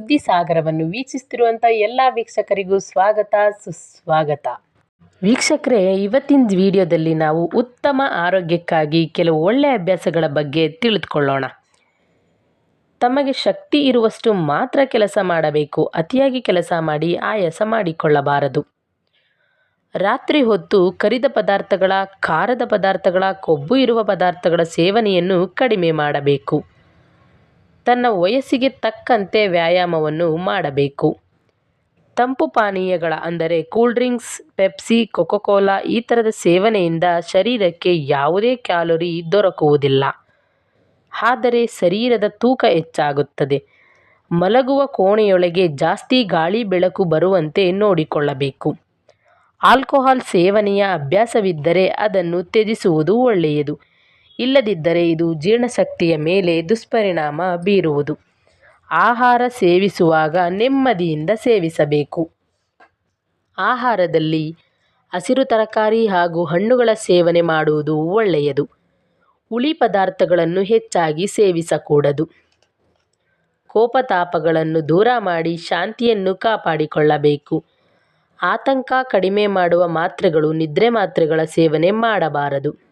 ಸುದ್ದಿ ಸಾಗರವನ್ನು ವೀಕ್ಷಿಸ್ತಿರುವಂಥ ಎಲ್ಲ ವೀಕ್ಷಕರಿಗೂ ಸ್ವಾಗತ, ಸುಸ್ವಾಗತ. ವೀಕ್ಷಕರೇ, ಇವತ್ತಿನ ವಿಡಿಯೋದಲ್ಲಿ ನಾವು ಉತ್ತಮ ಆರೋಗ್ಯಕ್ಕಾಗಿ ಕೆಲವು ಒಳ್ಳೆಯ ಅಭ್ಯಾಸಗಳ ಬಗ್ಗೆ ತಿಳಿದುಕೊಳ್ಳೋಣ. ತಮಗೆ ಶಕ್ತಿ ಇರುವಷ್ಟು ಮಾತ್ರ ಕೆಲಸ ಮಾಡಬೇಕು, ಅತಿಯಾಗಿ ಕೆಲಸ ಮಾಡಿ, ಆಯಾಸ ಮಾಡಿಕೊಳ್ಳಬಾರದು. ರಾತ್ರಿ ಹೊತ್ತು ಕರಿದ ಪದಾರ್ಥಗಳ, ಖಾರದ ಪದಾರ್ಥಗಳ, ಕೊಬ್ಬು ಇರುವ ಪದಾರ್ಥಗಳ ಸೇವನೆಯನ್ನು ಕಡಿಮೆ ಮಾಡಬೇಕು. ತನ್ನ ವಯಸ್ಸಿಗೆ ತಕ್ಕಂತೆ ವ್ಯಾಯಾಮವನ್ನು ಮಾಡಬೇಕು. ತಂಪು ಪಾನೀಯಗಳ ಅಂದರೆ ಕೂಲ್ ಡ್ರಿಂಕ್ಸ್, ಪೆಪ್ಸಿ, ಕೊಕೊಕೋಲಾ ಈ ಥರದ ಸೇವನೆಯಿಂದ ಶರೀರಕ್ಕೆ ಯಾವುದೇ ಕ್ಯಾಲೋರಿ ದೊರಕುವುದಿಲ್ಲ. ಆದರೆ ಶರೀರದ ತೂಕ ಹೆಚ್ಚಾಗುತ್ತದೆ. ಮಲಗುವ ಕೋಣೆಯೊಳಗೆ ಜಾಸ್ತಿ ಗಾಳಿ ಬೆಳಕು ಬರುವಂತೆ ನೋಡಿಕೊಳ್ಳಬೇಕು. ಆಲ್ಕೋಹಾಲ್ ಸೇವನೆಯ ಅಭ್ಯಾಸವಿದ್ದರೆ ಅದನ್ನು ತ್ಯಜಿಸುವುದು ಒಳ್ಳೆಯದು. ಇಲ್ಲದಿದ್ದರೆ ಇದು ಜೀರ್ಣಶಕ್ತಿಯ ಮೇಲೆ ದುಷ್ಪರಿಣಾಮ ಬೀರುವುದು. ಆಹಾರ ಸೇವಿಸುವಾಗ ನೆಮ್ಮದಿಯಿಂದ ಸೇವಿಸಬೇಕು. ಆಹಾರದಲ್ಲಿ ಹಸಿರು ತರಕಾರಿ ಹಾಗೂ ಹಣ್ಣುಗಳ ಸೇವನೆ ಮಾಡುವುದು ಒಳ್ಳೆಯದು. ಹುಳಿ ಪದಾರ್ಥಗಳನ್ನು ಹೆಚ್ಚಾಗಿ ಸೇವಿಸಕೂಡದು. ಕೋಪತಾಪಗಳನ್ನು ದೂರ ಮಾಡಿ ಶಾಂತಿಯನ್ನು ಕಾಪಾಡಿಕೊಳ್ಳಬೇಕು. ಆತಂಕ ಕಡಿಮೆ ಮಾಡುವ ಮಾತ್ರೆಗಳು ನಿದ್ರೆ ಮಾತ್ರೆಗಳ ಸೇವನೆ ಮಾಡಬಾರದು.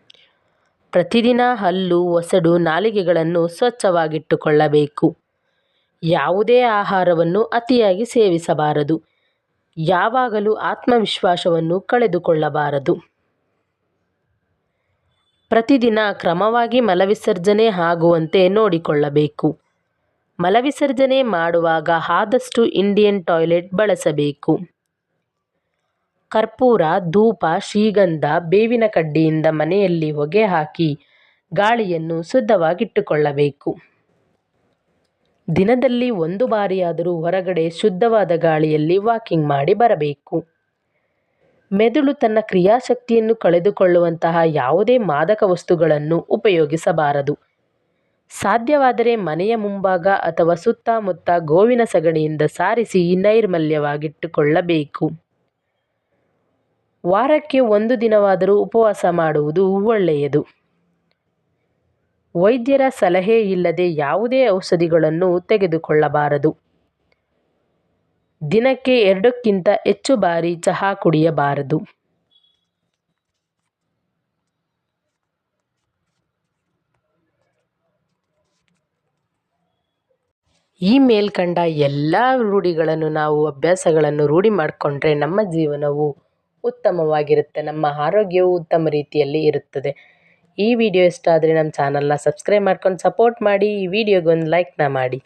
ಪ್ರತಿದಿನ ಹಲ್ಲು, ಒಸಡು, ನಾಲಿಗೆಗಳನ್ನು ಸ್ವಚ್ಛವಾಗಿಟ್ಟುಕೊಳ್ಳಬೇಕು. ಯಾವುದೇ ಆಹಾರವನ್ನು ಅತಿಯಾಗಿ ಸೇವಿಸಬಾರದು. ಯಾವಾಗಲೂ ಆತ್ಮವಿಶ್ವಾಸವನ್ನು ಕಳೆದುಕೊಳ್ಳಬಾರದು. ಪ್ರತಿದಿನ ಕ್ರಮವಾಗಿ ಮಲವಿಸರ್ಜನೆ ಆಗುವಂತೆ ನೋಡಿಕೊಳ್ಳಬೇಕು. ಮಲವಿಸರ್ಜನೆ ಮಾಡುವಾಗ ಆದಷ್ಟು ಇಂಡಿಯನ್ ಟಾಯ್ಲೆಟ್ ಬಳಸಬೇಕು. ಕರ್ಪೂರ, ಧೂಪ, ಶ್ರೀಗಂಧ, ಬೇವಿನ ಕಡ್ಡಿಯಿಂದ ಮನೆಯಲ್ಲಿ ಹೊಗೆ ಹಾಕಿ ಗಾಳಿಯನ್ನು ಶುದ್ಧವಾಗಿಟ್ಟುಕೊಳ್ಳಬೇಕು. ದಿನದಲ್ಲಿ ಒಂದು ಬಾರಿಯಾದರೂ ಹೊರಗಡೆ ಶುದ್ಧವಾದ ಗಾಳಿಯಲ್ಲಿ ವಾಕಿಂಗ್ ಮಾಡಿ ಬರಬೇಕು. ಮೆದುಳು ತನ್ನ ಕ್ರಿಯಾಶಕ್ತಿಯನ್ನು ಕಳೆದುಕೊಳ್ಳುವಂತಹ ಯಾವುದೇ ಮಾದಕ ವಸ್ತುಗಳನ್ನು ಉಪಯೋಗಿಸಬಾರದು. ಸಾಧ್ಯವಾದರೆ ಮನೆಯ ಮುಂಭಾಗ ಅಥವಾ ಸುತ್ತಮುತ್ತ ಗೋವಿನ ಸಗಣಿಯಿಂದ ಸಾರಿಸಿ ನೈರ್ಮಲ್ಯವಾಗಿಟ್ಟುಕೊಳ್ಳಬೇಕು. ವಾರಕ್ಕೆ ಒಂದು ದಿನವಾದರೂ ಉಪವಾಸ ಮಾಡುವುದು ಒಳ್ಳೆಯದು. ವೈದ್ಯರ ಸಲಹೆ ಇಲ್ಲದೆ ಯಾವುದೇ ಔಷಧಿಗಳನ್ನು ತೆಗೆದುಕೊಳ್ಳಬಾರದು. ದಿನಕ್ಕೆ ಎರಡಕ್ಕಿಂತ ಹೆಚ್ಚು ಬಾರಿ ಚಹಾ ಕುಡಿಯಬಾರದು. ಈ ಮೇಲ್ಕಂಡ ಎಲ್ಲ ರೂಢಿಗಳನ್ನು ನಾವು ಅಭ್ಯಾಸಗಳನ್ನು ರೂಢಿ ಮಾಡಿಕೊಂಡ್ರೆ ನಮ್ಮ ಜೀವನವು ಉತ್ತಮವಾಗಿರುತ್ತೆ. ನಮ್ಮ ಆರೋಗ್ಯವು ಉತ್ತಮ ರೀತಿಯಲ್ಲಿ ಇರುತ್ತದೆ. ಈ ವಿಡಿಯೋ ಇಷ್ಟ ಆದರೆ ನಮ್ಮ ಚಾನಲ್ನ ಸಬ್ಸ್ಕ್ರೈಬ್ ಮಾಡ್ಕೊಂಡು ಸಪೋರ್ಟ್ ಮಾಡಿ. ಈ ವಿಡಿಯೋಗೊಂದು ಲೈಕ್ನ ಮಾಡಿ.